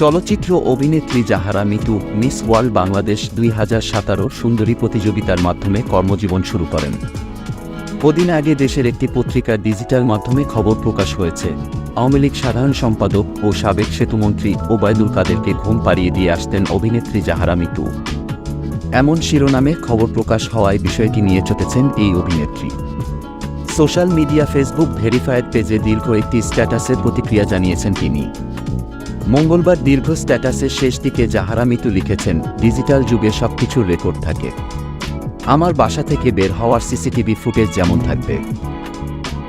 চলচ্চিত্র অভিনেত্রী Jahara Mitu, miss world Bangladesh দুই হাজার সতেরো সুন্দরী প্রতিযোগিতার মাধ্যমে কর্মজীবন শুরু করেন। কদিন আগে দেশের একটি পত্রিকার ডিজিটাল মাধ্যমে খবর প্রকাশ হয়েছে। আওয়ামী লীগ সাধারণ সম্পাদক ও সাবেক সেতুমন্ত্রী ওবায়দুল কাদেরকে ঘুম পাড়িয়ে দিয়ে আসতেন অভিনেত্রী জাহারা মিতু। এমন শিরোনামে খবর প্রকাশ হওয়ায় বিষয়টি নিয়ে চটেছেন এই অভিনেত্রী। সোশ্যাল মিডিয়া ফেসবুক ভেরিফায়েড পেজে দীর্ঘ একটি স্ট্যাটাসের প্রতিক্রিয়া জানিয়েছেন তিনি। মঙ্গলবার দীর্ঘ স্ট্যাটাসের শেষ দিকে জাহারা মিতু লিখেছেন, ডিজিটাল যুগে সবকিছুর রেকর্ড থাকে। আমার বাসা থেকে বের হওয়ার সিসিটিভি ফুটেজ যেমন থাকবে।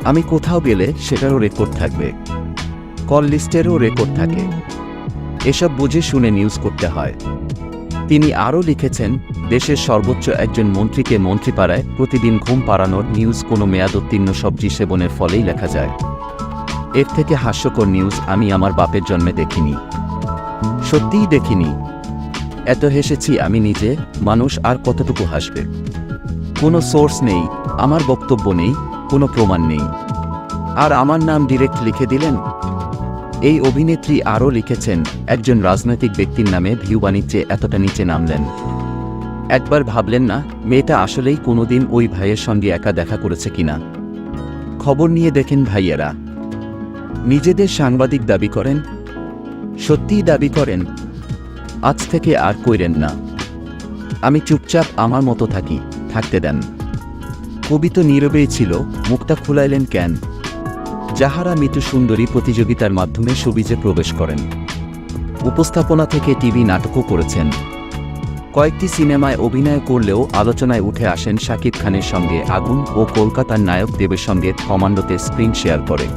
আমি কোথাও গেলে সেটারও রেকর্ড থাকবে। কল লিস্টেরও রেকর্ড থাকে। এসব বুঝে শুনে নিউজ করতে হয়। তিনি আরও লিখেছেন, দেশের সর্বোচ্চ একজন মন্ত্রীকে মন্ত্রীপাড়ায় প্রতিদিন ঘুম পাড়ানোর নিউজ কোনো মেয়াদোত্তীর্ণ সবজি সেবনের ফলেই লেখা যায়। এর থেকে হাস্যকর নিউজ আমি আমার বাপের জন্মে দেখিনি। সত্যিই দেখিনি। এত হেসেছি আমি নিজে, মানুষ আর কতটুকু হাসবে? কোনো সোর্স নেই, আমার বক্তব্য নেই, কোনো প্রমাণ নেই। আর আমার নাম ডিরেক্ট লিখে দিলেন? এই অভিনেত্রী আরও লিখেছেন, একজন রাজনৈতিক ব্যক্তির নামে ভিউ বাণিজ্যে এতটা নিচে নামলেন। একবার ভাবলেন না, মেয়েটা আসলেই কোনোদিন ওই ভাইয়ের সঙ্গে একা দেখা করেছে কিনা? খবর নিয়ে দেখেন ভাইয়েরা। নিজেদের সাংবাদিক দাবি করেন, সত্যিই দাবি করেন, আজ থেকে আর কইরেন না। আমি চুপচাপ আমার মতো থাকি, থাকতে দেন। কবি তো নীরবেই ছিল, মুখটা খুলাইলেন কেন? যাহারা মিতু সুন্দরী প্রতিযোগিতার মাধ্যমে সবিজে প্রবেশ করেন। উপস্থাপনা থেকে টিভি নাটকও করেছেন। কয়েকটি সিনেমায় অভিনয় করলেও আলোচনায় উঠে আসেন শাকিব খানের সঙ্গে আগুন ও কলকাতার নায়ক দেবের সঙ্গে কমান্ডোতে স্ক্রিন শেয়ার করে।